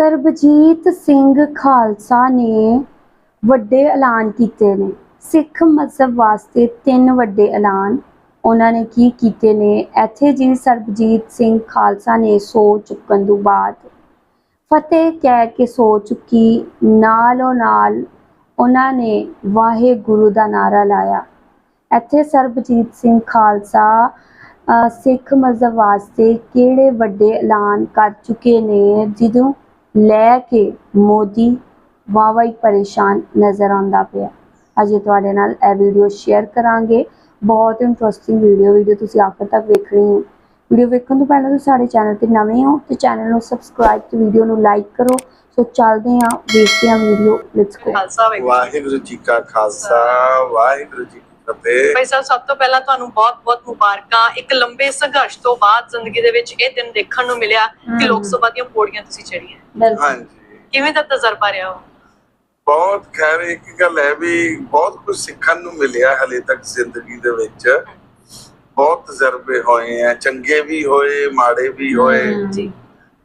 ਸਰਬਜੀਤ ਸਿੰਘ ਖਾਲਸਾ ਨੇ ਵੱਡੇ ਐਲਾਨ ਕੀਤੇ ਨੇ। ਸਿੱਖ ਮਜ਼ਹਬ ਵਾਸਤੇ ਤਿੰਨ ਵੱਡੇ ਐਲਾਨ ਉਹਨਾਂ ਨੇ ਕੀ ਕੀਤੇ ਨੇ? ਇੱਥੇ ਜੀ ਸਰਬਜੀਤ ਸਿੰਘ ਖਾਲਸਾ ਨੇ ਸੋ ਚੁੱਕਣ ਤੋਂ ਬਾਅਦ ਫਤਿਹ ਕਹਿ ਕੇ ਸੋ ਚੁੱਕੀ। ਨਾਲੋਂ ਨਾਲ ਉਹਨਾਂ ਨੇ ਵਾਹਿਗੁਰੂ ਦਾ ਨਾਰਾ ਲਾਇਆ। ਇੱਥੇ ਸਰਬਜੀਤ ਸਿੰਘ ਖਾਲਸਾ ਸਿੱਖ ਮਜ਼ਹਬ ਵਾਸਤੇ ਕਿਹੜੇ ਵੱਡੇ ਐਲਾਨ ਕਰ ਚੁੱਕੇ ਨੇ? ਜਦੋਂ ਲੈ ਕੇ ਮੋਦੀ ਵਾਵਾ ਹੀ ਪਰੇਸ਼ਾਨ ਨਜ਼ਰ ਆਉਂਦਾ ਪਿਆ। ਅਜੇ ਤੁਹਾਡੇ ਨਾਲ ਇਹ ਵੀਡੀਓ ਸ਼ੇਅਰ ਕਰਾਂਗੇ। ਬਹੁਤ ਇੰਟਰਸਟਿੰਗ ਵੀਡੀਓ ਵੀਡੀਓ ਤੁਸੀਂ ਆਖਰ ਤੱਕ ਵੇਖਣੀ ਹੈ। ਵੀਡੀਓ ਵੇਖਣ ਤੋਂ ਪਹਿਲਾਂ ਤੁਸੀਂ ਸਾਡੇ ਚੈਨਲ ਤੇ ਨਵੇਂ ਹੋ ਤੇ ਚੈਨਲ ਨੂੰ ਸਬਸਕ੍ਰਾਈਬ ਤੇ ਵੀਡੀਓ ਨੂੰ ਲਾਈਕ ਕਰੋ। ਸੋ ਚੱਲਦੇ ਹਾਂ, ਵੇਖਦੇ ਹਾਂ video let's go Waheguru ji ਕਾ ਖਾਲਸਾ, ਵਾਹਿਗੁਰੂ ਜੀ ਫਤਿਹ ਭਾਈ ਸਾਹਿਬ ਸਭ ਤੋਂ ਪਹਿਲਾਂ ਤੁਹਾਨੂੰ ਬਹੁਤ-ਬਹੁਤ ਮੁਬਾਰਕਾਂ। ਇੱਕ ਲੰਬੇ ਸੰਘਰਸ਼ ਤੋਂ ਬਾਅਦ ਜ਼ਿੰਦਗੀ ਦੇ ਵਿੱਚ ਇਹ ਦਿਨ ਦੇਖਣ ਨੂੰ ਮਿਲਿਆ ਕਿ। ਲੋਕ ਸਭਾ ਦੀਆਂ ਪੌੜੀਆਂ ਤੁਸੀਂ ਚੜੀਆਂ ਹਾਂਜੀ। ਕਿਵੇਂ ਦਾ ਤਜਰਬਾ ਰਿਹਾ ਉਹ? ਬਹੁਤ ਖੈਰ ਇੱਕ ਗੱਲ ਹੈ ਵੀ ਬਹੁਤ ਕੁਝ ਸਿੱਖਣ ਨੂੰ ਮਿਲਿਆ ਹਲੇ ਤੱਕ ਜ਼ਿੰਦਗੀ ਦੇ ਵਿੱਚ। ਬਹੁਤ ਤਜਰਬੇ ਹੋਏ ਆ ਚੰਗੇ ਵੀ ਹੋਏ ਮਾੜੇ ਵੀ ਹੋਏ। ਜੀ।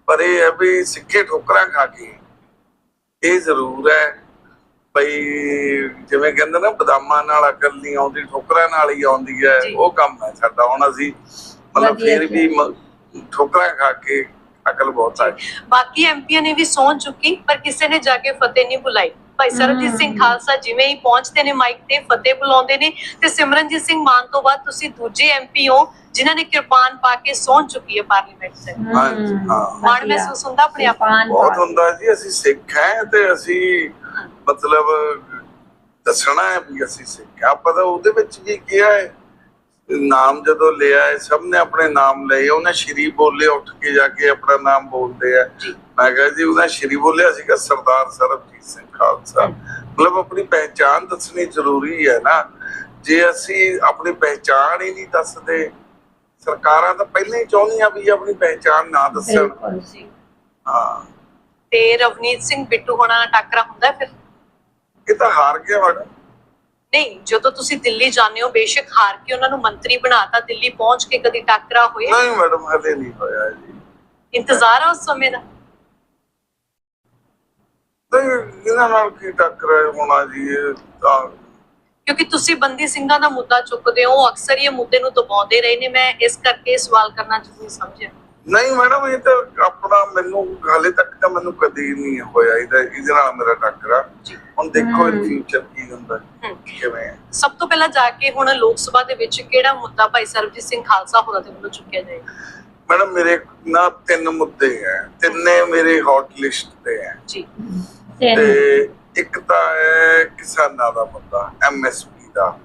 ਪਰ ਇਹ ਹੈ ਵੀ ਸਿੱਕੇ ਠੋਕਰਾਂ ਖਾ ਕੇ ਇਹ ਜ਼ਰੂਰ ਹੈ ਬਈ ਜਿਵੇਂ ਕਹਿੰਦੇ ਨਾ ਬਦਾਮਾਂ ਨਾਲ ਅਕਲ ਨਹੀਂ ਆਉਂਦੀ ਠੋਕਰਾਂ ਨਾਲ ਹੀ ਆਉਂਦੀ ਹੈ। ਉਹ ਕੰਮ ਹੈ ਸਾਡਾ ਹੁਣ ਅਸੀਂ ਮਤਲਬ ਫਿਰ ਵੀ ਠੋਕਰਾਂ ਖਾ ਕੇ ਅਕਲ ਬਹੁਤ ਆ ਬਾਕੀ ਐਮਪੀਆਂ ਨੇ ਵੀ ਸੌਂ ਚੁੱਕੀ ਪਰ ਕਿਸੇ ਨੇ ਜਾ ਕੇ ਫਤਿਹ ਨਹੀਂ ਬੁਲਾਈ ਭਾਈ ਸਰਬਜੀਤ ਸਿੰਘ। ਖਾਲਸਾ ਜਿਵੇਂ ਹੀ ਪਹੁੰਚਦੇ ਨੇ ਮਾਈਕ ਤੇ ਫਤਿਹ ਬੁਲਾਉਂਦੇ ਨੇ ਤੇ ਸਿਮਰਨਜੀਤ ਸਿੰਘ ਮਾਨ ਤੋਂ ਬਾਅਦ ਤੁਸੀਂ ਦੂਜੇ ਐਮਪੀ ਹੋ ਜਿਨ੍ਹਾਂ ਨੇ ਕਿਰਪਾਨ ਪਾ ਕੇ ਸੌਂ ਚੁੱਕੀ ਹੈ ਪਾਰਲੀਮੈਂਟ 'ਚ ਹਾਂਜੀ, ਹਾਂ। ਮਾਣ। ਮਹਿਸੂਸ ਹੁੰਦਾ ਆਪਣੇ ਆਪ ਬਹੁਤ ਹੁੰਦਾ ਜੀ ਅਸੀਂ ਸਿੱਖ ਹੈ ਤੇ ਅਸੀਂ ਮਤਲਬ ਦੱਸਣਾ ਹੈ ਵੀ ਅਸੀਂ ਸਿੱਖ ਹਾਂ। ਆਪਾਂ ਤਾਂ ਉਹਦੇ ਵਿੱਚ ਵੀ ਕਿਹਾ ਹੈ ਨਾਮ ਜਦੋਂ ਲਿਆ ਹੈ ਸਭ ਨੇ ਆਪਣੇ ਨਾਮ ਲਏ। ਉਹਨੇ ਸ਼੍ਰੀ ਬੋਲੇ ਉੱਠ ਕੇ ਜਾ ਕੇ ਆਪਣਾ ਨਾਮ ਬੋਲਦੇ ਆ। ਮੈਂ ਕਿਹਾ ਜੀ ਉਹਦਾ ਸ਼੍ਰੀ ਬੋਲਿਆ ਸੀਗਾ ਸਰਦਾਰ ਸਰਬਜੀਤ ਸਿੰਘ ਖਾਲਸਾ। ਮਤਲਬ ਆਪਣੀ ਪਹਿਚਾਨ ਦੱਸਣੀ ਜ਼ਰੂਰੀ ਹੈ ਨਾ। ਜੇ ਅਸੀਂ ਆਪਣੀ ਪਹਿਚਾਨ ਹੀ ਨਹੀਂ ਦੱਸਦੇ ਸਰਕਾਰਾਂ ਤਾਂ ਪਹਿਲਾਂ ਹੀ ਚਾਹੁੰਦੀਆਂ ਵੀ ਆਪਣੀ ਪਹਿਚਾਨ ਨਾ ਦੱਸਣ। ਹਾਂ। ਤੇ ਰਵਨੀਤ ਸਿੰਘ ਬਿੱਟੂ ਹੋਣਾ ਟੱਕਰਾ ਹੁੰਦਾ ਫਿਰ? ਇਹ ਤਾਂ ਹਾਰ ਗਿਆ ਮੈਡਮ ਨਹੀਂ ਜਦੋਂ ਤੁਸੀਂ ਦਿੱਲੀ ਜਾਂਦੇ ਹੋ ਬੇਸ਼ੱਕ ਹਾਰ ਕੇ ਉਹਨਾਂ ਨੂੰ ਮੰਤਰੀ ਬਣਾਤਾ ਦਿੱਲੀ ਪਹੁੰਚ ਕੇ ਕਦੀ ਟੱਕਰਾ ਹੋਇਆ? ਨਹੀਂ ਮੈਡਮ ਹਲੇ ਨਹੀਂ ਹੋਇਆ ਜੀ। ਇੰਤਜ਼ਾਰ ਹੈ ਉਸ ਸਮੇਂ ਦਾ? ਨਹੀਂ ਇਹਨਾਂ ਨਾਲ ਕੀ ਟੱਕਰ ਹੋਣਾ ਜੀ ਇਹ ਤਾਂ ਕਿਉਂਕਿ ਤੁਸੀਂ ਬੰਦੀ ਸਿੰਘਾਂ ਦਾ ਮੁੱਦਾ ਚੁੱਕਦੇ ਹੋ ਅਕਸਰ ਇਹ ਮੁੱਦੇ ਨੂੰ ਦਬਾਉਂਦੇ ਰਹੇ ਨੇ। ਮੈਂ ਇਸ ਕਰਕੇ ਸਵਾਲ ਕਰਨਾ ਜ਼ਰੂਰੀ ਸਮਝਿਆ। ਨਹੀਂ ਮੈਡਮ ਇਹ ਤਾਂ ਆਪਣਾ ਮੈਨੂੰ ਹਾਲੇ ਤੱਕ ਤਾਂ ਮੈਨੂੰ ਕਦੀ ਨਹੀਂ ਹੋਇਆ ਇਹਦਾ ਇਹਦੇ ਨਾਲ ਮੇਰਾ ਟੱਕਰਾ। ਜੀ। ਹੁਣ ਦੇਖੋ ਇਨ। ਫਿਊਚਰ ਕੀ ਹੁੰਦਾ। ਕਿਵੇਂ ਹੈ। ਸਭ ਤੋਂ ਪਹਿਲਾਂ ਜਾ ਕੇ ਹੁਣ ਲੋਕ ਸਭਾ ਦੇ ਵਿੱਚ ਕਿਹੜਾ ਮੁੱਦਾ ਭਾਈ ਸਰਬਜੀਤ ਸਿੰਘ ਖਾਲਸਾ ਹੋਰਾਂ ਦੇ ਵੱਲੋਂ ਚੁੱਕਿਆ ਜਾਏਗਾ? ਮੈਡਮ ਮੇਰੇ ਨਾ ਤਿੰਨ ਮੁੱਦੇ ਹੈ ਤਿੰਨੇ ਮੇਰੇ ਹੌਟ ਲਿਸਟ ਤੇ ਹੈ ਜੀ। ਤੇ ਇੱਕ ਤਾਂ ਹੈ ਕਿਸਾਨਾਂ ਦਾ ਮੁੱਦਾ ਐਮਐਸਪੀ ਦਾ।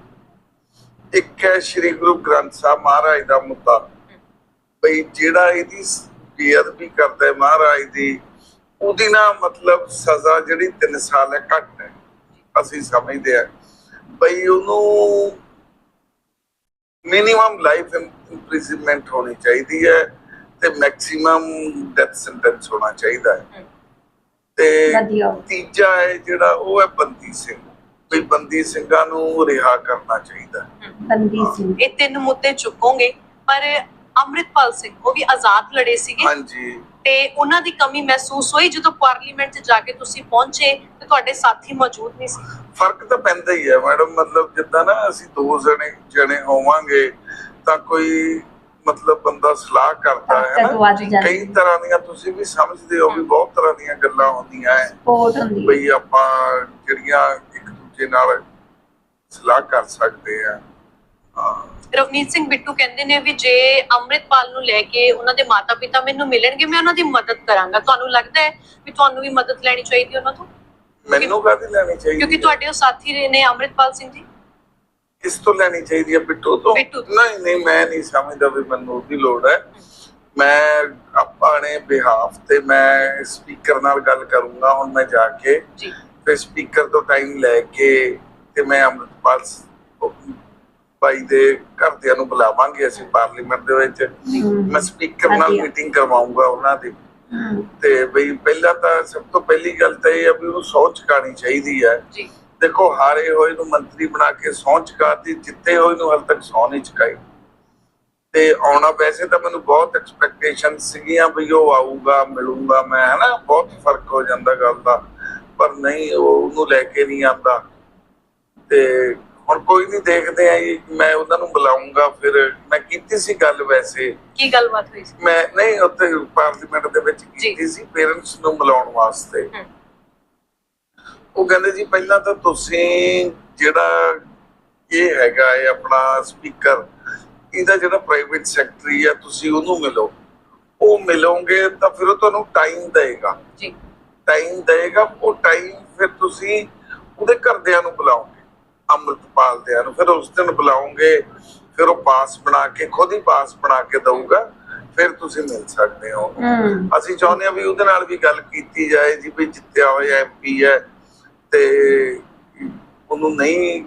ਇੱਕ ਹੈ ਸ੍ਰੀ ਗੁਰੂ ਗ੍ਰੰਥ ਸਾਹਿਬ ਮਹਾਰਾਜ ਦਾ ਮੁੱਦਾ। ਬਈ ਜਿਹੜਾ ਇਹਦੀ ਬੇਅਦਬੀ ਕਰਦਾ ਹੈ ਮਹਾਰਾਜ ਦੀ ਉਹਦੀ ਨਾ ਮਤਲਬ ਸਜ਼ਾ ਜਿਹੜੀ 3 ਸਾਲ ਹੈ ਘੱਟ ਹੈ। ਅਸੀਂ ਸਮਝਦੇ ਆ ਬਈ ਉਹਨੂੰ ਮਿਨੀਮਮ ਲਾਈਫ ਇੰਪ੍ਰਿਜ਼ਨਮੈਂਟ ਹੋਣੀ ਚਾਹੀਦੀ ਹੈ ਤੇ ਮੈਕਸਿਮਮ ਡੈਥ ਸੈਂਟੈਂਸ ਹੋਣਾ ਚਾਹੀਦਾ ਹੈ। ਤੇ ਤੀਜਾ ਹੈ ਜਿਹੜਾ ਉਹ ਹੈ ਬੰਦੀ ਸਿੰਘ। ਵੀ ਬੰਦੀ ਸਿੰਘਾਂ ਨੂੰ ਰਿਹਾ ਕਰਨਾ ਚਾਹੀਦਾ। ਹੈ। ਬੰਦੀ ਸਿੰਘ। ਇਹ ਤਿੰਨ ਮੁੱਦੇ ਚੁੱਕੋਗੇ ਪਰ ਅੰਮ੍ਰਿਤਪਾਲ ਸਿੰਘ ਉਹ ਵੀ ਆਜ਼ਾਦ ਲੜੇ ਸੀਗੇ। ਹਾਂਜੀ। ਤੇ ਉਹਨਾਂ ਦੀ ਕਮੀ ਮਹਿਸੂਸ ਹੋਈ ਜਦੋਂ ਪਾਰਲੀਮੈਂਟ 'ਚ ਜਾ ਕੇ ਤੁਸੀਂ ਪਹੁੰਚੇ ਤੇ ਤੁਹਾਡੇ ਸਾਥੀ ਮੌਜੂਦ ਨਹੀਂ ਸੀ? ਫ਼ਰਕ ਤਾਂ ਪੈਂਦਾ ਹੀ ਹੈ ਮੈਡਮ ਮਤਲਬ ਜਿੱਦਾਂ ਨਾ ਅਸੀਂ ਦੋ ਜਣੇ ਜਣੇ ਹੋਵਾਂਗੇ ਤਾਂ ਕੋਈ ਮਤਲਬ ਬੰਦਾ ਸਲਾਹ ਕਰਦਾ ਹੈ ਨਾ। ਕਈ ਤਰ੍ਹਾਂ ਦੀਆਂ ਤੁਸੀਂ ਵੀ ਸਮਝਦੇ ਹੋ ਵੀ ਬਹੁਤ ਤਰ੍ਹਾਂ ਦੀਆਂ ਗੱਲਾਂ ਹੁੰਦੀਆਂ ਹੈ। ਬਈ ਆਪਾਂ ਜਿਹੜੀਆਂ ਇੱਕ ਦੂਜੇ ਨਾਲ ਸਲਾਹ ਕਰ ਸਕਦੇ ਆ ਹਾਂ। ਰਵਨੀਤ ਸਿੰਘ ਬਿੱਟੂ ਕਹਿੰਦੇ ਨੇ ਵੀ ਜੇ ਅੰਮ੍ਰਿਤਪਾਲ ਨੂੰ ਲੈ ਕੇ ਉਹਨਾਂ ਦੇ ਮਾਤਾ-ਪਿਤਾ ਮੈਨੂੰ ਮਿਲਣਗੇ ਮੈਂ ਉਹਨਾਂ ਦੀ ਮਦਦ ਕਰਾਂਗਾ। ਤੁਹਾਨੂੰ ਲੱਗਦਾ ਹੈ ਵੀ ਤੁਹਾਨੂੰ ਵੀ ਮਦਦ ਲੈਣੀ ਚਾਹੀਦੀ ਉਹਨਾਂ ਤੋਂ? ਮੈਨੂੰ ਕਾਹਦੀ ਲੈਣੀ ਚਾਹੀਦੀ ਕਿਉਂਕਿ? ਤੁਹਾਡੇ ਉਹ ਸਾਥੀ ਰਹੇ ਨੇ ਅੰਮ੍ਰਿਤਪਾਲ ਸਿੰਘ ਜੀ। ਕਿਸ ਤੋਂ ਲੈਣੀ ਚਾਹੀਦੀ ਹੈ ਬਿੱਟੂ ਤੋਂ। ਨਹੀਂ ਨਹੀਂ ਮੈਂ ਨਹੀਂ ਸਮਝਦਾ ਵੀ ਮੈਨੂੰ ਉਹਦੀ ਲੋੜ ਹੈ। ਮੈਂ ਆਪਣੇ ਬਿਹਾਫ ਤੇ ਮੈਂ ਸਪੀਕਰ ਨਾਲ ਗੱਲ ਕਰੂੰਗਾ ਹੁਣ ਮੈਂ ਜਾ ਕੇ ਜੀ। ਫਿਰ ਸਪੀਕਰ ਤੋਂ ਟਾਈਮ ਲੈ ਕੇ ਤੇ ਮੈਂ ਅੰਮ੍ਰਿਤਪਾਲ ਭਾਈ ਦੇ ਘਰਦਿਆਂ ਨੂੰ ਬੁਲਾਵਾਂਗੇ ਅਸੀਂ ਪਾਰਲੀਮੈਂਟ ਦੇ ਵਿੱਚ। ਮੈਂ ਸਪੀਕਰ ਨਾਲ। ਮੀਟਿੰਗ ਕਰਵਾਉਂਗਾ ਉਹਨਾਂ ਦੀ। ਤੇ ਬਈ ਪਹਿਲਾਂ ਤਾਂ ਸਭ ਤੋਂ ਪਹਿਲੀ ਗੱਲ ਤਾਂ ਇਹ ਹੈ ਵੀ ਉਹਨੂੰ ਸਹੁੰ ਚੁਕਾਉਣੀ ਚਾਹੀਦੀ ਹੈ ਜੀ। ਦੇਖੋ ਹਾਰੇ ਹੋਏ ਨੂੰ ਮੰਤਰੀ ਬਣਾ ਕੇ ਸਹੁੰ ਚੁਕਾਤੀ ਜਿੱਤੇ ਹੋਏ ਨੂੰ ਹਾਲੇ ਤੱਕ ਸਹੁੰ ਨਹੀਂ ਚੁਕਾਈ। ਤੇ ਆਉਣਾ ਵੈਸੇ ਤਾਂ ਮੈਨੂੰ ਬਹੁਤ ਐਕਸਪੈਕਟੇਸ਼ਨ ਸੀਗੀਆਂ ਵੀ ਉਹ ਆਊਗਾ ਮਿਲੂੰਗਾ ਮੈਂ ਹਨਾ ਬਹੁਤ ਫ਼ਰਕ ਹੋ ਜਾਂਦਾ ਗੱਲ ਦਾ। ਪਰ ਨਹੀਂ ਉਹ ਉਹਨੂੰ ਲੈ ਕੇ ਨਹੀਂ ਆਂਦਾ ਤੇ ਹੁਣ ਕੋਈ ਨਹੀਂ ਦੇਖਦੇ ਆ ਜੀ ਮੈਂ ਉਹਨਾਂ ਨੂੰ ਬੁਲਾਉਂਗਾ ਫਿਰ ਮੈਂ ਕੀਤੀ ਸੀ ਗੱਲ ਵੈਸੇ। ਕੀ ਗੱਲਬਾਤ ਹੋਈ ਸੀ? ਮੈਂ ਨਹੀਂ ਉੱਥੇ ਪਾਰਲੀਮੈਂਟ ਦੇ ਵਿੱਚ ਕੀਤੀ ਸੀ ਪੇਰੈਂਟਸ ਨੂੰ ਮਿਲਾਉਣ ਵਾਸਤੇ। ਉਹ ਕਹਿੰਦੇ ਜੀ ਪਹਿਲਾਂ ਤਾਂ ਤੁਸੀਂ ਜਿਹੜਾ ਇਹ ਹੈਗਾ ਹੈ ਆਪਣਾ ਸਪੀਕਰ ਇਹਦਾ ਜਿਹੜਾ ਪ੍ਰਾਈਵੇਟ ਸੈਕਟਰੀ ਆ ਤੁਸੀਂ ਉਹਨੂੰ ਮਿਲੋ। ਉਹ ਮਿਲੋਗੇ ਤਾਂ ਫਿਰ ਉਹ ਤੁਹਾਨੂੰ ਟਾਈਮ ਦੇਗਾ। ਜੀ। ਟਾਈਮ ਦੇਗਾ ਉਹ ਟਾਈਮ ਫਿਰ ਤੁਸੀਂ ਉਹਦੇ ਘਰਦਿਆਂ ਨੂੰ ਬੁਲਾਓਗੇ। ਅੰਮ੍ਰਿਤਪਾਲ ਦਿਆਂ ਨੂੰ ਫਿਰ ਉਸ ਦਿਨ ਬੁਲਾਓਗੇ ਫਿਰ ਉਹ ਪਾਸ ਬਣਾ ਕੇ ਖੁਦ ਹੀ ਪਾਸ ਬਣਾ ਕੇ ਦਊਗਾ ਫਿਰ ਤੁਸੀਂ ਮਿਲ ਸਕਦੇ ਹੋ। ਅਸੀਂ ਚਾਹੁੰਦੇ ਹਾਂ ਵੀ ਉਹਦੇ ਨਾਲ ਵੀ ਗੱਲ ਕੀਤੀ ਜਾਏ ਜੀ ਵੀ ਜਿੱਤਿਆ ਹੋਇਆ ਐਮਪੀ ਹੈ ਤੇ ਉਹਨੂੰ ਨਹੀਂ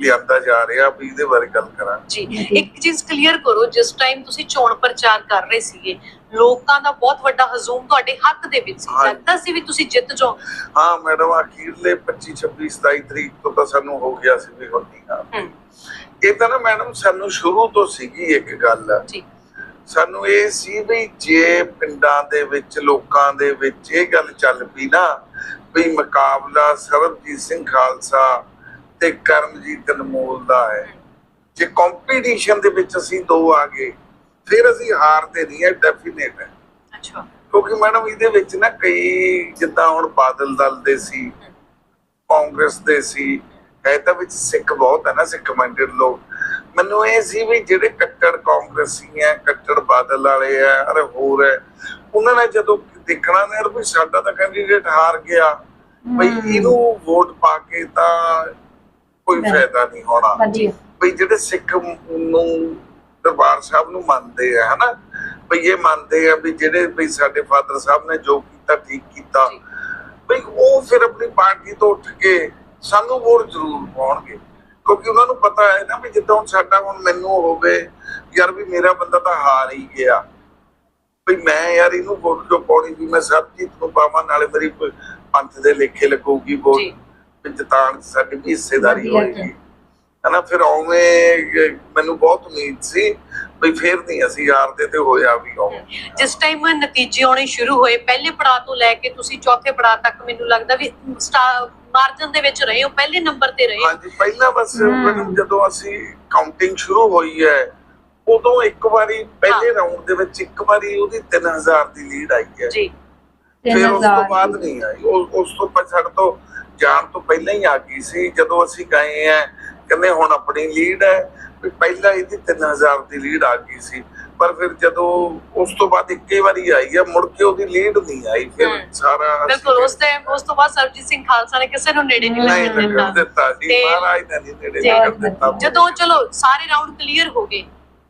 ਲਿਆਂਦਾ ਜਾ ਰਿਹਾ ਵੀ ਇਹਦੇ ਬਾਰੇ ਗੱਲ ਕਰਾਂ। ਜੀ ਇੱਕ ਚੀਜ਼ ਕਲੀਅਰ ਕਰੋ ਜਿਸ ਟਾਈਮ ਤੁਸੀਂ ਚੋਣ ਪ੍ਰਚਾਰ ਕਰ ਰਹੇ ਸੀਗੇ ਲੋਕਾਂ ਦਾ ਬਹੁਤ ਵੱਡਾ ਹਜ਼ੂਮ ਤੁਹਾਡੇ ਹੱਕ ਦੇ ਵਿੱਚ ਸੀ। ਲੱਗਦਾ ਸੀ ਵੀ ਤੁਸੀਂ ਜਿੱਤ ਜਾਓ। ਹਾਂ ਮੈਡਮ ਅਖੀਰਲੇ 25 26 27 ਤਰੀਕ ਤੋਂ ਤਾਂ ਸਾਨੂੰ ਹੋ ਗਿਆ ਸੀ ਵੀ ਹੁਣ ਨਹੀਂ ਆ ਇਹ ਤਾਂ ਨਾ ਮੈਡਮ ਸਾਨੂੰ ਸ਼ੁਰੂ ਤੋਂ ਸੀਗੀ ਇੱਕ ਗੱਲ। ਜੀ। ਸਾਨੂੰ ਇਹ ਸੀ ਵੀ ਜੇ ਪਿੰਡਾਂ ਦੇ ਵਿੱਚ ਲੋਕਾਂ ਦੇ ਵਿੱਚ ਇਹ ਗੱਲ ਚੱਲ ਪਈ ਨਾ ਵੀ ਮੁਕਾਬਲਾ ਸਰਬਜੀਤ ਸਿੰਘ ਖਾਲਸਾ ਤੇ ਕਰਮਜੀਤ ਅਨਮੋਲ ਦਾ ਹੈ। ਜੇ ਕੰਪੀਟੀਸ਼ਨ ਦੇ ਵਿੱਚ ਅਸੀਂ ਦੋ ਆ ਗਏ ਫਿਰ ਅਸੀਂ ਹਾਰਦੇ ਨਹੀਂ ਹੈ ਡੈਫੀਨੇਟ ਹੈ। ਅੱਛਾ। ਕਿਉਂਕਿ ਮੈਡਮ ਇਹਦੇ ਵਿੱਚ ਨਾ ਕਈ ਜਿੱਦਾਂ ਹੁਣ ਬਾਦਲ ਦਲ ਦੇ ਸੀ ਕਾਂਗਰਸ ਦੇ ਸੀ ਹੈ ਤਾਂ ਵਿੱਚ ਸਿੱਖ ਬਹੁਤ ਹੈ ਨਾ ਸਿੱਖ ਮਾਈਂਡਡ ਲੋਕ। ਮੈਨੂੰ ਇਹ ਸੀ ਵੀ ਜਿਹੜੇ ਕੱਟੜ ਕਾਂਗਰਸੀ ਹੈ ਕੱਟੜ ਬਾਦਲ ਵਾਲੇ ਹੈ ਅਰੇ ਹੋਰ ਹੈ ਉਹਨਾਂ ਨੇ ਜਦੋਂ ਦੇਖਣਾ ਨੇ ਵੀ ਸਾਡਾ ਤਾਂ ਕੈਂਡੀਡੇਟ ਹਾਰ ਗਿਆ। ਬਈ ਇਹਨੂੰ ਵੋਟ ਪਾ ਕੇ ਤਾਂ ਕੋਈ। ਫਾਇਦਾ ਨਹੀਂ ਹੋਣਾ। ਬਈ ਜਿਹੜੇ ਸਿੱਖ ਨੂੰ ਦਰਬਾਰ ਸਾਹਿਬ ਨੂੰ ਮੰਨਦੇ ਆ ਹਨਾ? ਬਈ ਇਹ ਮੰਨਦੇ ਆ ਵੀ ਜਿਹੜੇ ਬਈ ਸਾਡੇ ਫਾਦਰ ਸਾਹਿਬ ਨੇ ਜੋ ਕੀਤਾ ਠੀਕ ਕੀਤਾ। ਜੀ। ਬਈ ਉਹ ਫਿਰ ਆਪਣੀ ਪਾਰਟੀ ਤੋਂ ਉੱਠ ਕੇ ਸਾਨੂੰ ਵੋਟ ਜ਼ਰੂਰ ਪਾਉਣਗੇ। ਕਿਉਂਕਿ ਉਹਨਾਂ ਨੂੰ ਪਤਾ ਹੈ ਨਾ ਵੀ ਜਿੱਦਾਂ ਹੁਣ ਸਾਡਾ ਹੁਣ ਮੈਨੂੰ ਹੋਵੇ ਯਾਰ ਵੀ ਮੇਰਾ ਬੰਦਾ ਤਾਂ ਹਾਰ ਹੀ ਗਿਆ। ਵੀ ਮੈਂ ਯਾਰ ਇਹਨੂੰ ਵੋਟ ਕਿਉਂ ਪਾਉਣੀ? ਵੀ ਮੈਂ ਸਰਬਜੀਤ ਨੂੰ ਪਾਵਾਂ ਨਾਲੇ ਮੇਰੀ ਪੰਥ ਦੇ ਲੇਖੇ ਲੱਗੂਗੀ ਵੋਟ। ਜੀ। ਵੀ ਜਿਤਾਣ 'ਚ ਸਾਡੀ ਵੀ ਹਿੱਸੇਦਾਰੀ ਹੋਏਗੀ। ਹਨਾ ਫਿਰ ਉਵੇਂ ਮੈਨੂੰ ਬਹੁਤ ਉਮੀਦ ਸੀ ਵੀ ਫੇਰ ਨਹੀਂ ਅਸੀਂ ਹਾਰਦੇ ਤੇ ਹੋਇਆ ਵੀ ਉਵੇਂ ਜਿਸ ਟਾਈਮ ਨਤੀਜੇ ਆਉਣੇ ਸ਼ੁਰੂ ਹੋਏ ਪਹਿਲੇ ਪੜਾਅ ਤੋਂ ਲੈ ਕੇ ਤੁਸੀਂ ਚੌਥੇ ਪੜਾਅ ਤੱਕ ਮੈਨੂੰ ਲੱਗਦਾ ਵੀ ਮਾਰਜਨ ਦੇ ਵਿੱਚ ਰਹੇ ਹੋ ਪਹਿਲੇ ਨੰਬਰ ਤੇ ਰਹੇ ਹਾਂਜੀ ਪਹਿਲਾਂ ਬਸ ਜਦੋਂ ਅਸੀਂ ਕਾਊਂਟਿੰਗ ਸ਼ੁਰੂ ਹੋਈ ਹੈ ਉਦੋਂ ਇੱਕ ਵਾਰੀ ਪਹਿਲੇ ਰਾਉਂਡ ਦੇ ਵਿੱਚ ਇੱਕ ਵਾਰੀ ਉਹਦੀ 3000 ਦੀ ਲੀਡ ਆਈ ਹੈ। ਜੀ। ਫਿਰ ਉਸ ਤੋਂ 3000 ਬਾਅਦ ਨਹੀਂ ਆਈ। ਉਹ- ਉਸ ਤੋਂ ਸਾਡੇ ਤੋਂ ਜਾਣ ਤੋਂ ਪਹਿਲਾਂ ਹੀ ਆ ਗਈ ਸੀ ਜਦੋਂ ਅਸੀਂ ਗਏ ਆ ਕਹਿੰਦੇ ਹੁਣ ਆਪਣੀ ਲੀਡ ਹੈ ਵੀ ਪਹਿਲਾਂ ਇਹਦੀ 3000 ਦੀ ਲੀਡ ਆ ਗਈ ਸੀ ਪਰ ਫਿਰ ਜਦੋਂ ਉਸ ਤੋਂ ਬਾਅਦ ਇੱਕੇ ਵਾਰੀ ਆਈ ਹੈ ਮੁੜ ਕੇ ਉਹਦੀ ਲੀਡ ਨਹੀਂ ਆਈ ਫਿਰ। ਸਾਰਾ ਬਿਲਕੁਲ ਉਸ ਟਾਈਮ ਉਸ ਤੋਂ ਬਾਅਦ ਸਰਬਜੀਤ ਸਿੰਘ ਖਾਲਸਾ ਨੇ ਕਿਸੇ ਨੂੰ ਨੇੜੇ ਨਹੀਂ ਨਹੀਂ ਲੱਗਣ ਦਿੱਤਾ ਜੀ ਮਹਾਰਾਜ ਨੇ ਨਹੀਂ ਨੇੜੇ। ਲੱਗਣ ਦਿੱਤਾ ਜਦੋਂ ਚਲੋ ਸਾਰੇ ਰਾਉਂਡ ਕਲੀਅਰ ਹੋ ਗਏ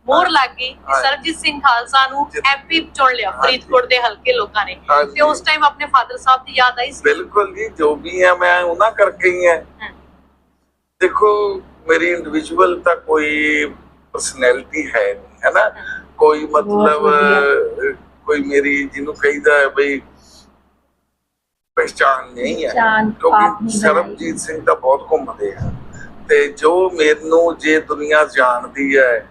ਮੋਹਰ ਲੱਗ ਗਈ ਕਿ ਹਾਂਜੀ। ਸਰਬਜੀਤ ਸਿੰਘ ਖਾਲਸਾ ਨੂੰ ਐਮਪੀ ਚੁਣ ਲਿਆ। ਫਰੀਦਕੋਟ ਦੇ ਹਲਕੇ ਲੋਕਾਂ ਨੇ। ਤੇ ਉਸ ਟਾਈਮ ਆਪਣੇ ਫਾਦਰ ਸਾਹਿਬ ਦੀ ਯਾਦ ਆਈ ਸੀ? ਬਿਲਕੁਲ ਜੀ ਜੋ ਵੀ ਹੈ ਮੈਂ ਉਹਨਾਂ ਕਰਕੇ ਹੀ ਹੈ। ਦੇਖੋ ਮੇਰੀ ਇੰਡੀਵਿਜੂਅਲ ਤਾਂ ਕੋਈ ਪਰਸਨੈਲਿਟੀ ਹੈ ਨਹੀਂ ਹੈ ਨਾ? ਕੋਈ ਮਤਲਬ ਕੋਈ ਮੇਰੀ ਜਿਹਨੂੰ ਕਹੀਦਾ ਹੈ ਬਈ ਪਛਾਣ ਨਹੀਂ ਹੈ। ਕਿਉਂਕਿ ਸਰਬਜੀਤ ਸਿੰਘ ਤਾਂ ਬਹੁਤ ਘੁੰਮਦੇ ਆ। ਤੇ ਜੋ ਮੈਨੂੰ ਜੇ ਦੁਨੀਆ ਜਾਣਦੀ ਹੈ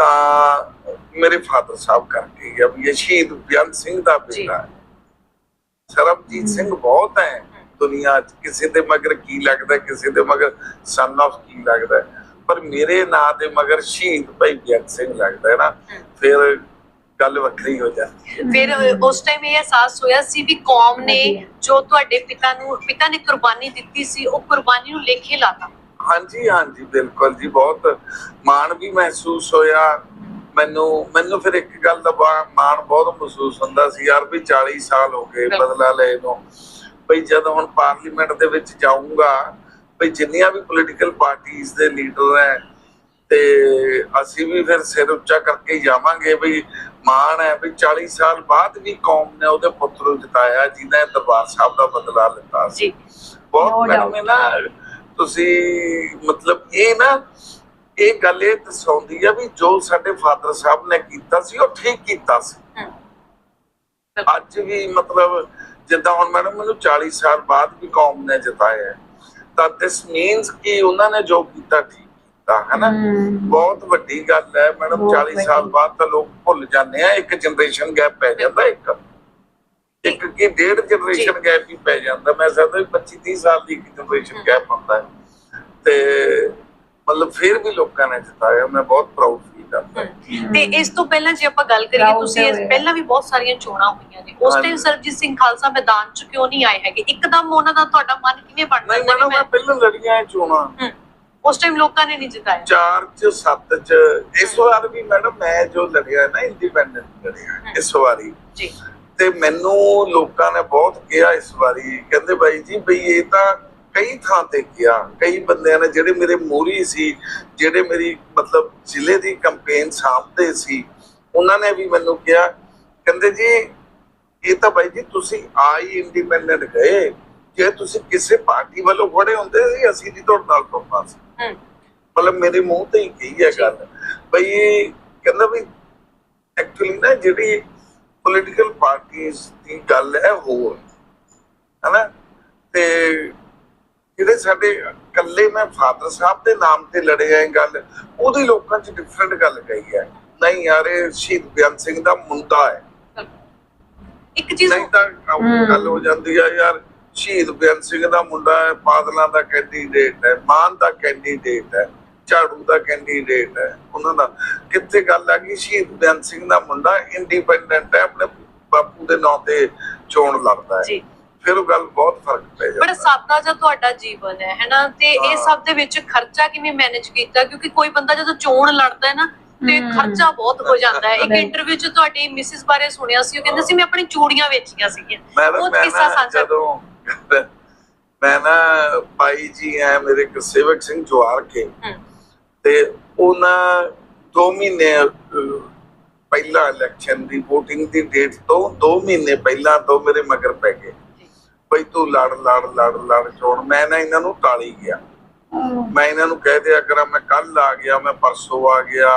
ਤਾਂ ਮੇਰੇ ਫਾਦਰ ਸਾਹਿਬ ਕਰਕੇ ਹੀ ਆ ਵੀ ਇਹ ਸ਼ਹੀਦ ਬਿਆਨ ਸਿੰਘ ਦਾ। ਬੇਟਾ ਹੈ। ਸਰਬਜੀਤ ਸਿੰਘ ਬਹੁਤ ਹੈ। ਦੁਨੀਆ 'ਚ ਕਿਸੇ ਦੇ ਮਗਰ ਕੀ ਲੱਗਦਾ ਕਿਸੇ ਦੇ ਮਗਰ ਸਨ ਆਫ ਕੀ ਲੱਗਦਾ ਪਰ ਮੇਰੇ ਨਾਂ ਦੇ ਮਗਰ ਸ਼ਹੀਦ ਭਾਈ ਬਿਆਨ ਸਿੰਘ ਲੱਗਦਾ ਹੈ ਨਾ ਫਿਰ ਗੱਲ ਵੱਖਰੀ ਹੋ ਜਾਂਦੀ ਹੈ। ਫਿਰ ਉਸ ਟਾਈਮ ਇਹ ਅਹਿਸਾਸ ਹੋਇਆ ਸੀ ਵੀ ਕੌਮ ਨੇ। ਜੋ ਤੁਹਾਡੇ ਪਿਤਾ ਨੂੰ ਪਿਤਾ ਨੇ ਕੁਰਬਾਨੀ ਦਿੱਤੀ ਸੀ ਉਹ ਕੁਰਬਾਨੀ ਨੂੰ ਲੇਖੇ ਲਾਤਾ। ਹਾਂਜੀ ਹਾਂਜੀ ਬਿਲਕੁਲ ਜੀ ਬਹੁਤ ਮਾਣ ਵੀ ਮਹਿਸੂਸ ਹੋਇਆ ਮੈਨੂੰ ਮੈਨੂੰ ਫਿਰ ਇੱਕ ਗੱਲ ਦਾ ਮਾਣ ਬਹੁਤ ਮਹਿਸੂਸ ਹੁੰਦਾ ਸੀ ਯਾਰ ਵੀ 40 ਸਾਲ ਹੋ ਗਏ। ਬਦਲਾ ਲਏ ਨੂੰ ਭਈ ਜਦ ਹੁਣ ਪਾਰਲੀਮੈਂਟ ਦੇ ਵਿੱਚ ਜਾਊਂਗਾ ਭਈ ਜਿੰਨੀਆਂ ਵੀ ਪੋਲੀਟੀਕਲ ਪਾਰਟੀਆਂ ਦੇ ਲੀਡਰ ਹੈ ਤੇ ਅਸੀਂ ਵੀ ਫਿਰ ਸਿਰ ਉੱਚਾ ਕਰਕੇ ਜਾਵਾਂਗੇ ਵੀ ਮਾਣ ਹੈ ਵੀ 40 ਸਾਲ ਬਾਅਦ ਵੀ ਕੌਮ ਨੇ ਉਹਦੇ ਪੁੱਤਰ ਨੂੰ ਜਿਤਾਇਆ ਜਿਹਨੇ ਦਰਬਾਰ ਸਾਹਿਬ ਦਾ ਬਦਲਾ ਲਿੱਤਾ ਸੀ ਬਹੁਤ ਮੈਨੂੰ. ਨਾ ਤੁਸੀਂ ਮਤਲਬ ਇਹ ਨਾ ਇਹ ਗੱਲ ਇਹ ਦਰਸਾਉਂਦੀ ਆ ਵੀ ਜੋ ਸਾਡੇ ਫਾਦਰ ਸਾਹਿਬ ਨੇ ਕੀਤਾ ਸੀ ਉਹ ਠੀਕ ਕੀਤਾ ਸੀ। ਅੱਜ ਵੀ ਮਤਲਬ ਜਿੱਦਾਂ ਹੁਣ ਮੈਡਮ ਮੈਨੂੰ 40 ਸਾਲ ਬਾਅਦ ਵੀ ਕੌਮ ਨੇ ਜਿਤਾਇਆ ਤਾਂ ਦਿਸ ਮੀਨਸ ਕਿ ਉਹਨਾਂ ਨੇ ਜੋ ਕੀਤਾ ਠੀਕ ਕੀਤਾ ਹਨਾ? ਬਹੁਤ ਵੱਡੀ ਗੱਲ ਹੈ ਮੈਡਮ ਬਹੁਤ 40 ਸਾਲ। ਬਾਅਦ ਤਾਂ ਲੋਕ ਭੁੱਲ ਜਾਂਦੇ ਆ ਇੱਕ ਜਨਰੇਸ਼ਨ ਗੈਪ ਪੈ ਜਾਂਦਾ ਇੱਕ। ਇੱਕ ਕੀ ਡੇਢ ਜਨਰੇਸ਼ਨ ਗੈਪ ਹੀ ਪੈ ਜਾਂਦਾ। ਮੈਂ ਸਮਝਦਾ ਵੀ 25 30 ਸਾਲ ਦੀ ਇੱਕ ਜਨਰੇਸ਼ਨ ਗੈਪ ਹੁੰਦਾ ਹੈ। ਤੇ ਮਤਲਬ ਫਿਰ ਵੀ ਲੋਕਾਂ ਨੇ ਜਿਤਾਇਆ। ਮੈਂ ਬਹੁਤ ਪ੍ਰਾਊਡ ਫੀਲ ਕਰਦਾ ਤੇ ਇਸ ਤੋਂ ਪਹਿਲਾਂ ਜੇ ਆਪਾਂ ਗੱਲ ਕਰੀਏ ਤੁਸੀਂ ਇਸ-। ਪਹਿਲਾਂ ਵੀ ਬਹੁਤ ਸਾਰੀਆਂ ਚੋਣਾਂ ਹੋਈਆਂ ਨੇ। ਉਸ ਟਾਈਮ ਹਾਂਜੀ। ਸਰਬਜੀਤ ਸਿੰਘ ਖਾਲਸਾ ਮੈਦਾਨ 'ਚ ਕਿਉਂ ਨਹੀਂ ਆਏ ਹੈਗੇ? ਇੱਕਦਮ ਉਹਨਾਂ ਦਾ ਤੁਹਾਡਾ ਮਨ ਕਿਵੇਂ ਬਣ ਨਹੀਂ ਮੈਡਮ ਵੀ ਮੈਂ ਮੈਂ ਪਹਿਲਾਂ ਲੜੀਆਂ ਇਹ ਚੋਣਾਂ। ਉਸ ਟਾਈਮ ਲੋਕਾਂ ਨੇ ਨਹੀਂ ਜਿਤਾਇਆ। ਚਾਰ ਚ ਸੱਤ ਚ। ਇਸ ਵਾਰ ਵੀ ਮੈਡਮ ਮੈਂ ਜੋ ਲੜਿਆ ਨਾ ਇੰਡੀਪੈਂਡੈਂਟ ਲੜਿਆ ਇਸ ਵਾਰੀ। ਜੀ। ਤੇ ਮੈਨੂੰ ਲੋਕਾਂ ਨੇ ਬਹੁਤ ਕਿਹਾ ਇਸ ਵਾਰੀ ਕਹਿੰਦੇ ਬਾਈ ਜੀ ਬਈ ਇਹ ਤਾਂ ਕਈ ਥਾਂ ਤੇ ਗਿਆ। ਕਈ ਬੰਦਿਆਂ ਨੇ ਜਿਹੜੇ ਮੇਰੇ ਮੋਰੀ ਸੀ ਜਿਹੜੇ ਮੇਰੀ ਮਤਲਬ ਜ਼ਿਲ੍ਹੇ ਦੀ ਕੰਪੇਨ ਸਾਂਭਦੇ ਸੀ ਉਹਨਾਂ ਨੇ ਵੀ ਮੈਨੂੰ ਕਿਹਾ ਕਹਿੰਦੇ ਜੀ ਇਹ ਤਾਂ ਬਾਈ ਜੀ ਤੁਸੀਂ ਆਈ ਇੰਡੀਪੈਂਡੈਂਟ ਗਏ। ਜੇ ਤੁਸੀਂ ਕਿਸੇ ਪਾਰਟੀ ਵੱਲੋਂ ਖੜੇ ਹੁੰਦੇ ਸੀ ਅਸੀਂ ਨਹੀਂ ਤੁਹਾਡੇ ਨਾਲ ਤੁਰਨਾ ਸੀ। ਮਤਲਬ ਮੇਰੇ ਮੂੰਹ ਤੇ ਹੀ ਕਹੀ ਹੈ ਗੱਲ। ਬਈ ਕਹਿੰਦਾ ਵੀ ਐਕਚੁਅਲੀ ਨਾ ਜਿਹੜੀ ਪੋਲੀਟੀਕਲ ਪਾਰਟੀਆਂ ਦੀ ਗੱਲ ਹੈ ਹੋਰ ਹਨਾ? ਤੇ ਜਿਹੜੇ ਸਾਡੇ ਇਕੱਲੇ ਮੈਂ ਫਾਦਰ ਸਾਹਿਬ ਦੇ ਨਾਮ ਤੇ ਲੜੇ ਆ ਗੱਲ ਉਹਦੀ ਲੋਕਾਂ 'ਚ ਡਿਫਰੈਂਟ ਗੱਲ ਕਹੀ ਹੈ। ਨਹੀਂ ਯਾਰ ਇਹ ਸ਼ਹੀਦ ਬਿਆਨ ਸਿੰਘ ਦਾ ਮੁੰਡਾ ਹੈ। ਇੱਕ ਚੀਜ਼ ਨਹੀਂ ਤਾਂ ਗੱਲ ਹੋ ਜਾਂਦੀ ਆ ਯਾਰ ਸ਼ਹੀਦ ਬਿਆਨ ਸਿੰਘ ਦਾ ਮੁੰਡਾ ਹੈ ਬਾਦਲਾਂ ਦਾ ਕੈਂਡੀਡੇਟ ਹੈ ਮਾਨ ਦਾ ਕੈਂਡੀਡੇਟ ਹੈ। ਝਾੜੂ ਦਾ ਕੈਂਡੀਡੇਟ ਹੈ ਉਹਨਾਂ ਦਾ। ਕਿੱਥੇ ਗੱਲ ਆ ਗਈ? ਸ਼ਹੀਦ ਬਿਆਨ ਸਿੰਘ ਦਾ ਮੁੰਡਾ ਇੰਡੀਪੈਂਡੈਂਟ ਹੈ ਆਪਣੇ ਬਾਪੂ ਦੇ ਨਾਂ ਤੇ ਚੋਣ ਲੜਦਾ ਹੈ। ਜੀ। ਫਿਰ ਉਹ ਗੱਲ ਬਹੁਤ ਫ਼ਰਕ ਪੈ ਬੜਾ ਜਾਂਦਾ ਸਾਦਾ ਜਿਹਾ ਤੁਹਾਡਾ ਜੀਵਨ ਹੈ ਹੈਨਾ ਤੇ ਇਹ। ਸਭ ਦੇ ਵਿੱਚ ਖਰਚਾ ਕਿਵੇਂ ਮੈਨੇਜ ਕੀਤਾ? ਕਿਉਂਕਿ ਕੋਈ ਬੰਦਾ ਜਦੋਂ ਚੋਣ ਲੜਦਾ ਹੈ ਨਾ ਤੇ। ਖਰਚਾ ਬਹੁਤ ਹੋ ਜਾਂਦਾ ਹੈ। ਇੱਕ। ਇੰਟਰਵਿਊ 'ਚ ਤੁਹਾਡੀ ਮਿਸਿਸ ਬਾਰੇ ਸੁਣਿਆ ਸੀ ਉਹ ਕਹਿੰਦੇ ਸੀ ਮੈਂ ਆਪਣੀ ਚੂੜੀਆਂ ਵੇਚੀਆਂ ਸੀਗੀਆਂ। ਮੈਂ ਉਹ ਕਿੱਸਾ ਨਾ ਸਾਂਝਾ। ਜਦੋਂ ਮੈਂ ਨਾ ਭਾਈ ਜੀ ਹੈ ਮੇਰੇ ਗੁਰਸੇਵਕ ਸਿੰਘ ਜਵਾਰ ਕੇ ਤੇ ਉਹਨਾਂ 2 ਮਹੀਨੇ ਪਹਿਲਾਂ ਇਲੈਕਸ਼ਨ ਦੀ VOTING ਦੀ ਡੇਟ ਤੋਂ 2 ਮਹੀਨੇ ਪਹਿਲਾਂ ਤੋਂ ਮੇਰੇ ਮਗਰ ਪੈ ਗਏ। ਬਈ ਤੂੰ ਲੜ ਲੜ ਲੜ ਲੜ ਚੋਣ। ਮੈਂ ਨਾ ਇਹਨਾਂ ਨੂੰ ਟਾਲੀ ਗਿਆ। ਮੈਂ ਇਹਨਾਂ ਨੂੰ ਕਹਿ ਦਿਆ ਕਰਾਂ ਮੈਂ ਕੱਲ ਆ ਗਿਆ ਮੈਂ ਪਰਸੋਂ ਆ ਗਿਆ।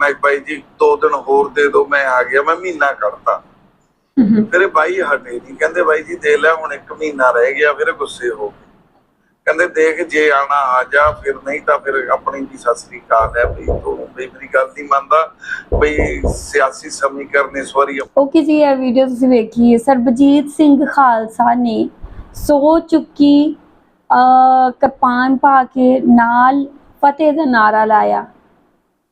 ਮੈਂ ਬਾਈ ਜੀ ਦੋ ਦਿਨ ਹੋਰ ਦੇ ਦਿਓ ਮੈਂ ਆ ਗਿਆ ਮੈਂ ਮਹੀਨਾ ਕੱਢਤਾ। ਮੇਰੇ ਬਾਈ ਹਟੇ ਨਹੀਂ ਕਹਿੰਦੇ ਬਾਈ ਜੀ ਦੇ ਲੈ ਹੁਣ ਇੱਕ ਮਹੀਨਾ ਰਹਿ ਗਿਆ ਫਿਰ ਗੁੱਸੇ ਹੋ ਗਏ। ਕਹਿੰਦੇ ਦੇਖ ਜੇ ਆਣਾ ਆ ਜਾ, ਫਿਰ ਨਹੀਂ ਤਾਂ ਫਿਰ ਆਪਣੀ ਵੀ ਸਤਿ ਸ੍ਰੀ ਹੈ ਵੀ ਤੂੰ, ਵੀ ਮੇਰੀ ਗੱਲ ਨਹੀਂ ਮੰਨਦਾ ਬਈ ਸਿਆਸੀ ਸਮੀਕਰਨ ਇਸ ਵਾਰੀ ਓਕੇ ਜੀ, ਇਹ ਵੀਡੀਓ ਤੁਸੀਂ ਵੇਖੀ ਹੈ। ਸਰਬਜੀਤ ਸਿੰਘ ਖਾਲਸਾ ਨੇ ਸੋ ਚੁੱਕੀ, ਅ, ਕਿਰਪਾਨ ਪਾ ਕੇ ਨਾਲ ਫਤਿਹ ਦਾ ਨਾਰਾ ਲਾਇਆ।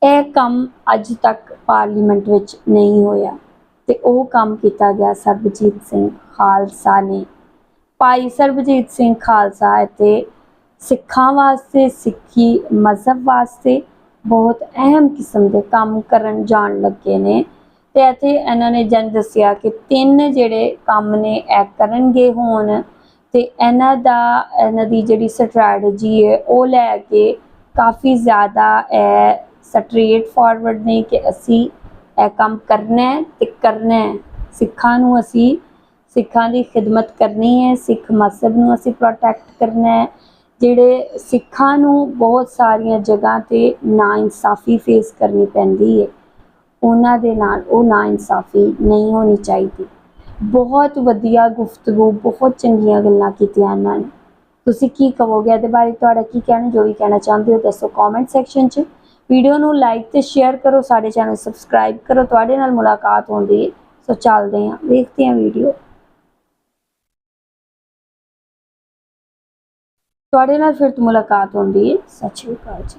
ਇਹ ਕੰਮ ਅੱਜ ਤੱਕ ਪਾਰਲੀਮੈਂਟ ਵਿੱਚ ਨਹੀਂ ਹੋਇਆ। ਤੇ ਉਹ ਕੰਮ ਕੀਤਾ ਗਿਆ ਸਰਬਜੀਤ ਸਿੰਘ ਖਾਲਸਾ ਨੇ। ਭਾਈ ਸਰਬਜੀਤ ਸਿੰਘ ਖਾਲਸਾ ਅਤੇ ਸਿੱਖਾਂ ਵਾਸਤੇ, ਸਿੱਖੀ ਮਜ਼ਹਬ ਵਾਸਤੇ ਬਹੁਤ ਅਹਿਮ ਕਿਸਮ ਦੇ ਕੰਮ ਕਰਨ ਜਾਣ ਲੱਗੇ ਨੇ। ਤੇ ਇੱਥੇ ਇਹਨਾਂ ਨੇ ਜਨ ਦੱਸਿਆ ਕਿ ਤਿੰਨ ਜਿਹੜੇ ਕੰਮ ਨੇ ਇਹ ਕਰਨਗੇ ਹੋਣ। ਤੇ ਇਹਨਾਂ ਦਾ, ਇਹਨਾਂ ਦੀ ਜਿਹੜੀ ਸਟ੍ਰੈਟਜੀ ਹੈ, ਉਹ ਲੈ ਕੇ ਕਾਫੀ ਜ਼ਿਆਦਾ ਇਹ ਸਟ੍ਰੇਟ ਫਾਰਵਰਡ ਨੇ ਕਿ ਅਸੀਂ ਇਹ ਕੰਮ ਕਰਨਾ ਹੈ ਤੇ ਕਰਨਾ ਹੈ। ਸਿੱਖਾਂ ਨੂੰ ਅਸੀਂ ਸਿੱਖਾਂ ਦੀ ਖਿਦਮਤ ਕਰਨੀ ਹੈ, ਸਿੱਖ ਮਜ਼ਹਬ ਨੂੰ ਅਸੀਂ ਪ੍ਰੋਟੈਕਟ ਕਰਨਾ ਹੈ, ਜਿਹੜੇ ਸਿੱਖਾਂ ਨੂੰ ਬਹੁਤ ਸਾਰੀਆਂ ਜਗ੍ਹਾ ਤੇ ਨਾ ਇਨਸਾਫ਼ੀ ਫੇਸ ਕਰਨੀ ਪੈਂਦੀ ਹੈ, ਉਹਨਾਂ ਦੇ ਨਾਲ ਉਹ ਨਾ ਇਨਸਾਫ਼ੀ ਨਹੀਂ ਹੋਣੀ ਚਾਹੀਦੀ। ਬਹੁਤ ਵਧੀਆ ਗੁਫ਼ਤਗੂ, ਬਹੁਤ ਚੰਗੀਆਂ ਗੱਲਾਂ ਕੀਤੀਆਂ ਇਹਨਾਂ ਨੇ। ਤੁਸੀਂ ਕੀ ਕਹੋਗੇ ਇਹਦੇ ਬਾਰੇ? ਤੁਹਾਡਾ ਕੀ ਕਹਿਣਾ? ਜੋ ਵੀ ਕਹਿਣਾ ਚਾਹੁੰਦੇ ਹੋ ਦੱਸੋ ਕਮੈਂਟ ਸੈਕਸ਼ਨ 'ਚ। ਵੀਡੀਓ ਨੂੰ ਲਾਈਕ ਤੇ ਸ਼ੇਅਰ ਕਰੋ, ਸਾਡੇ ਚੈਨਲ ਸਬਸਕ੍ਰਾਈਬ ਕਰੋ। ਤੁਹਾਡੇ ਨਾਲ ਮੁਲਾਕਾਤ ਹੁੰਦੀ ਹੈ ਸੋ ਚੱਲਦੇ ਹਾਂ, ਵੇਖਦੇ ਹਾਂ ਵੀਡੀਓ ਤੁਹਾਡੇ ਨਾਲ ਫਿਰ ਤੋਂ ਮੁਲਾਕਾਤ ਹੁੰਦੀ ਹੈ। ਸਤਿ ਸ਼੍ਰੀ ਅਕਾਲ ਜੀ।